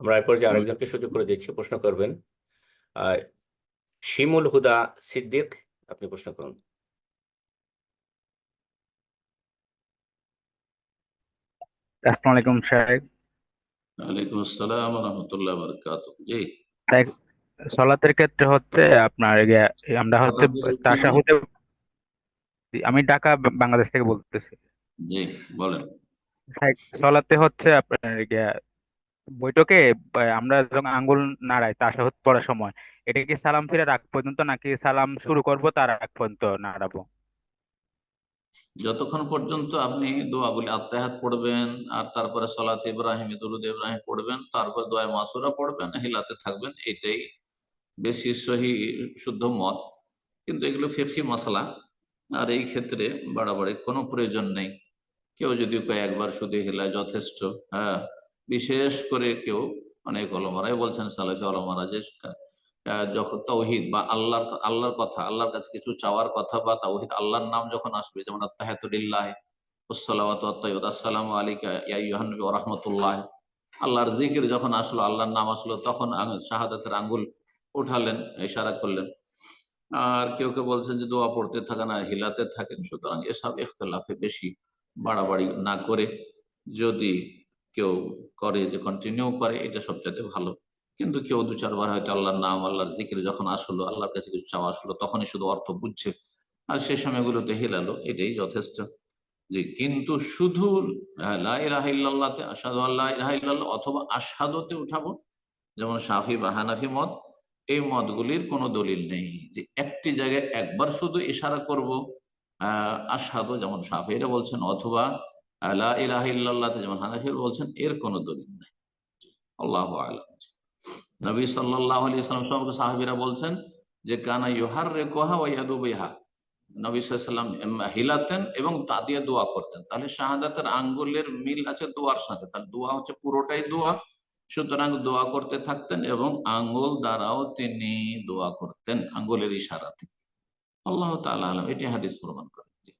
আমরা এরপর যে আরেকজনকে সুযোগ করে দিচ্ছি প্রশ্ন করবেন। শিমুল হুদা সিদ্দিক আপনি প্রশ্ন করুন। আসসালামু আলাইকুম সাহেব। ওয়ালাইকুম আসসালাম রহমতুল্লাহ জি। সলাতের ক্ষেত্রে হচ্ছে আপনার আমরা হচ্ছে তাশাহুদে আমি ঢাকা বাংলাদেশ থেকে বলতেছি। জি বলেন। সলাতে হচ্ছে আপনার এই যে বৈঠকে আমরা যখন আঙ্গুল নাড়াই তাশাহুদ পড়ার সময়, এটা কি সালাম ফিরার আগ পর্যন্ত নাকি সালাম শুরু করব তার আগ পর্যন্ত নাড়াবো? যতক্ষণ পর্যন্ত আপনি দোয়াগুলি আত্মাহাত পড়বেন আর তারপরে সলাত ইব্রাহিম, দুরুদ ইব্রাহিম পড়বেন, তারপর দোয়া মাসুরা পড়বেন, হিলাতে থাকবেন, এটাই বেশি সহি শুদ্ধ মত। কিন্তু এগুলো ফিকি মশলা, আর এই ক্ষেত্রে বাড়াবাড়ির কোনো প্রয়োজন নেই। কেউ যদি কয়েকবার শুধু হিলায় যথেষ্ট হ্যাঁ বিশেষ করে কেউ অনেক অলমারাই বলছেন, সালাফি অলমারা যে যখন তৌহিদ বা আল্লাহর আল্লাহর কথা, আল্লাহর কাছে কিছু চাওয়ার কথা বা তৌহিদ, আল্লাহর নাম যখন আসবে, যেমন আত্তাইয়ুদ আসসালামু আলাইকা আইয়ুহান নবী ওয়া রাহমাতুল্লাহ। আল্লাহর জিকির যখন আসলো, আল্লাহর নাম আসলো, তখন শাহাদাতের আঙ্গুল উঠালেন, ইশারা করলেন। আর কেউ কেউ বলছেন যে, দোয়া পড়তে থাকেন আর হিলাতে থাকেন, সুতরাং এসব ইখতলাফে বেশি বাড়াবাড়ি না করে যদি কেউ করে যে কন্টিনিউ করে এটা সবচাইতে ভালো। কিন্তু কেউ দু চারবার হয়তো আল্লাহর নাম আল্লাহর জিকির যখন আসলো আল্লাহর কাছে কিছু চাওয়া আসলো তখনই শুধু অর্থ বুঝছে। আর সেই সময়গুলোতে হিলালো এটাই যথেষ্ট। যে কিন্তু শুধু আহ, লা ইলাহা ইল্লাল্লাহতে আশহাদু আল্লাহ ইলাহা ইল্লাল্লাহ অথবা আসাদতে উঠাবো যেমন শাফি বা হানাফি মত এই মতগুলির কোনো দলিল নেই। যে একটি জায়গায় একবার শুধু ইশারা করব আহ আশহাদু যেমন শাফিরা বলছেন অথবা আহ, লা ইলাহা যেমন হানাফির বলছেন এর দলিল নেই। আল্লাহু নবী সাল্লাল্লাহু আলাইহি সাল্লাম সম্পর্কে সাহাবীরা বলছেন যে কানা ইউহার রেকোহা ওয়া ইয়াদুবিহা নবী সাল্লাম হিলাতেন এবং তা দিয়ে দোয়া করতেন। তাহলে শাহাদাতের আঙ্গুলের মিল আছে দোয়ার সাথে। তাহলে দোয়া হচ্ছে পুরোটাই দোয়া। সুতরাং দোয়া করতে থাকতেন এবং আঙ্গুল দ্বারাও তিনি দোয়া করতেন আঙ্গুলের ইশারাতে। আল্লাহ তাআলা আলাম এটি হাদিস প্রমাণ করে।